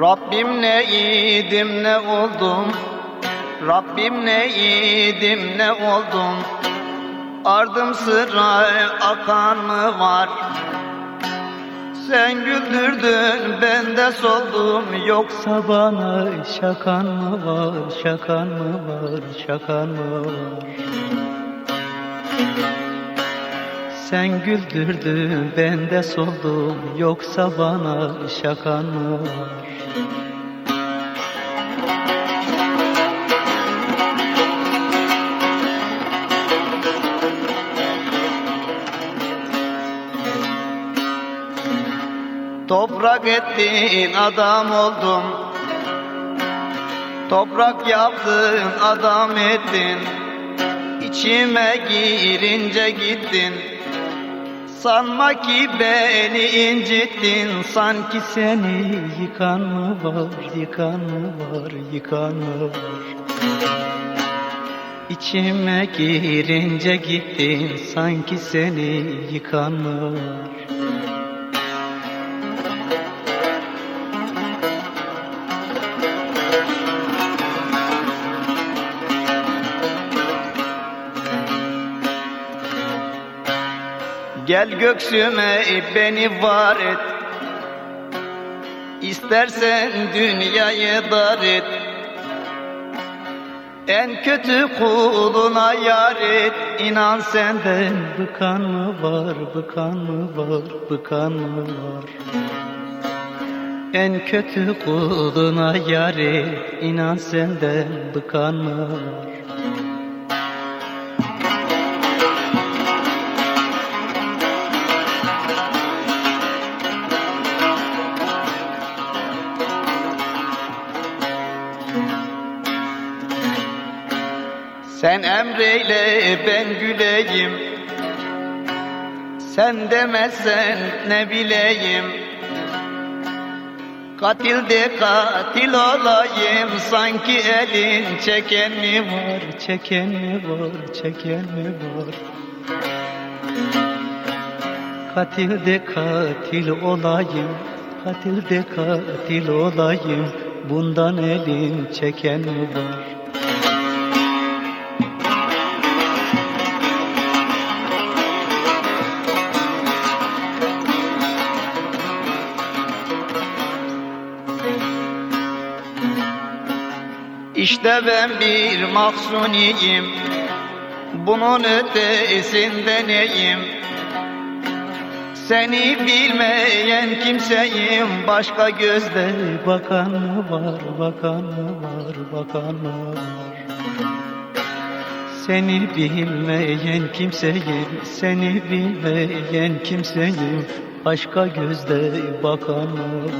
Rabbim ne idim ne oldum? Rabbim ne idim ne oldum? Ardım sıra akan mı var? Sen güldürdün ben de soldum. Yoksa bana şakan mı var Şakan mı var şakan mı var sen güldürdün ben de soldum Yoksa bana şakan mı? Toprak ettin adam oldum. Toprak yaptın adam ettin. İçime girince gittin Sanma ki beni incittin Sanki seni yıkan mı var Yıkan mı var Yıkan mı var? İçime girince gittin Sanki seni yıkan mı var Gel göksüme beni var et. İstersen dünyayı dar et. En kötü kuluna yar et. İnan senden bıkan mı var Bıkan mı var Bıkan mı var? En kötü kuluna yar et. İnan senden bıkan mı var Sen emreyle ben güleyim. Sen demezsen ne bileyim. Katil de katil olayım. Sanki elin çeken mi var Çeken mi var Çeken mi var Katil de katil olayım. Katil de katil olayım. Bundan elin çeken mi var İşte ben bir mahzuniyim. Bunun ötesinde neyim? Seni bilmeyen kimseyim. Başka gözle bakan var Bakan var Bakan var. Seni bilmeyen kimseyim. Seni bilmeyen kimseyim. Başka gözle bakan var